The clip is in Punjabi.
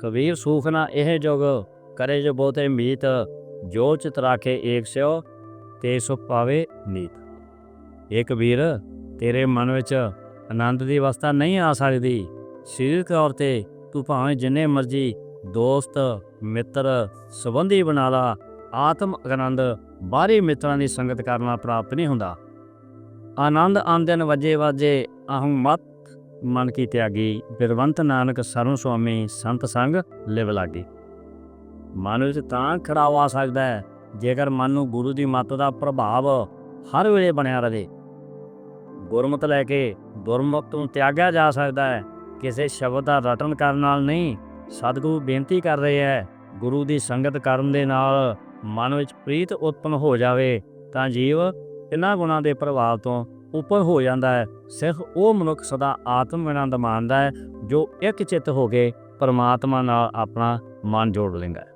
ਕਬੀਰ ਸੂਖ ਨਾ ਇਹ ਜੋਗ ਕਰੇ ਜੋ ਬਹੁਤੇ ਮੀਤ, ਜੋ ਚਿਤ ਰਾਖੇ ਏਕ ਸਿਓ, ਤੇ ਸੋ ਪਾਵੇ ਨੀਤ। ਇਹ ਕਬੀਰ, ਤੇਰੇ ਮਨ ਵਿੱਚ ਆਨੰਦ ਦੀ ਅਵਸਥਾ ਨਹੀਂ ਆ ਸਕਦੀ। ਸਰੀਰਕ ਤੌਰ ਤੇ ਤੂੰ ਭਾਵੇਂ ਜਿੰਨੇ ਮਰਜ਼ੀ ਦੋਸਤ, ਮਿੱਤਰ, ਸੰਬੰਧੀ ਬਣਾ ਲਾ, ਆਤਮ ਆਨੰਦ ਬਾਹਰੀ ਮਿੱਤਰਾਂ ਦੀ ਸੰਗਤ ਕਰਨਾ ਪ੍ਰਾਪਤ ਨਹੀਂ ਹੁੰਦਾ। ਆਨੰਦ ਆਂਦਨ ਵਜੇ ਵਾਜੇ ਅਹੰ ਮਤ ਮਨ ਕੀ ਤਿਆਗੀ, ਬਿਰਵੰਤ ਨਾਨਕ ਸਰਵ ਸੁਆਮੀ ਸੰਤ ਸੰਗ ਲਿਵ ਲਾਗੀ। ਮਨ ਵਿੱਚ ਤਾਂ ਖੜਾਵ ਆ ਸਕਦਾ ਹੈ, ਜੇਕਰ ਮਨ ਨੂੰ ਗੁਰੂ ਦੀ ਮੱਤ ਦਾ ਪ੍ਰਭਾਵ ਹਰ ਵੇਲੇ ਬਣਿਆ ਰਹੇ। ਗੁਰਮਤ ਲੈ ਕੇ ਦੁਰਮਤ ਤੋਂ ਤਿਆਗਿਆ ਜਾ ਸਕਦਾ ਹੈ, ਕਿਸੇ ਸ਼ਬਦ ਦਾ ਰਟਨ ਕਰਨ ਨਾਲ ਨਹੀਂ, ਸਤਿਗੁਰੂ ਬੇਨਤੀ ਕਰ ਰਹੇ ਹੈ, ਗੁਰੂ ਦੀ ਸੰਗਤ ਕਰਨ ਦੇ ਨਾਲ ਮਨ ਵਿੱਚ ਪ੍ਰੀਤ ਉਤਪਨ ਹੋ ਜਾਵੇ, ਤਾਂ ਜੀਵ ਇਹਨਾਂ ਗੁਣਾਂ ਦੇ ਪ੍ਰਭਾਵ ਤੋਂ ਉੱਪਰ ਹੋ ਜਾਂਦਾ ਹੈ। ਸਿਰਫ ਉਹ ਮਨੁੱਖ ਸਦਾ ਆਤਮ ਆਨੰਦ ਮਾਣਦਾ ਹੈ, ਜੋ ਇੱਕ ਚਿੱਤ ਹੋ ਕੇ ਪਰਮਾਤਮਾ ਨਾਲ ਆਪਣਾ ਮਨ ਜੋੜ ਲੈਂਦਾ ਹੈ।